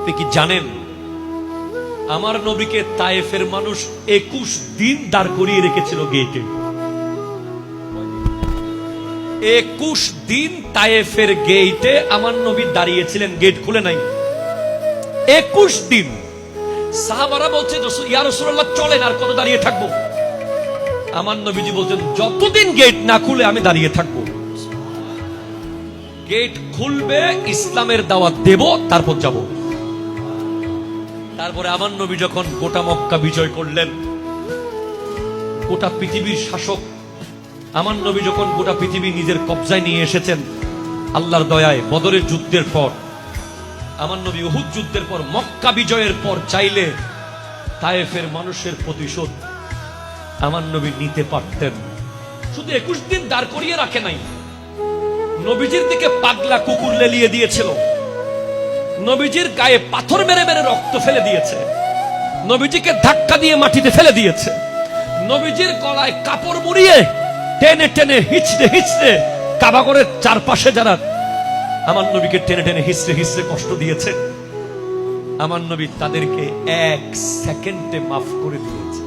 আপনি কি জানেন? আমার নবীকে তায়েফের মানুষ একুশ দিন দাঁড় করিয়ে রেখেছিল গেটে একুশ দিন তায়েফের গেটে আমার নবী দাঁড়িয়েছিলেন, গেট খুলে নাই। একুশ দিন। সাহাবারা বলছে, "রসূল- ইয়া রসুল্লাহ চলেন, আর কত দাঁড়িয়ে থাকব? আমার নবীজি বলছেন, যতদিন গেট না খুলে, আমি দাঁড়িয়ে থাকব। গেট খুলবে, ইসলামের দাওয়াত দেব, তারপর যাব। তারপরে আমার নবী যখন গোটা মক্কা বিজয় করলেন, গোটা পৃথিবীর শাসক, আমার নবী যখন গোটা পৃথিবী নিজের কবজায় নিয়ে এসেছেন, আল্লাহর দয়ায় বদরের যুদ্ধের পর, আমার নবী উহুদ যুদ্ধের পর, মক্কা বিজয়ের পর চাইলে তায়েফের মানুষের প্রতিশোধ আমার নবী নিতে পারতেন। শুধু একুশ দিন দাঁড় করিয়ে রাখে নাই, নবীজির দিকে পাগলা কুকুর লেলিয়ে দিয়েছিল। নবীজির গায়ে পাথর মেরে মেরে রক্ত ফেলে দিয়েছে। নবীজিকে ধাক্কা দিয়ে মাটিতে ফেলে দিয়েছে। নবীজির গলায় কাপড় মুড়িয়ে টেনে টেনে হিচড়ে হিচড়ে কাবাগরের চারপাশে যারা আমার নবীকে টেনে টেনে হিসড়ে হিসড়ে কষ্ট দিয়েছে, আমার নবী তাদেরকে এক সেকেন্ডে মাফ করে দিয়েছে।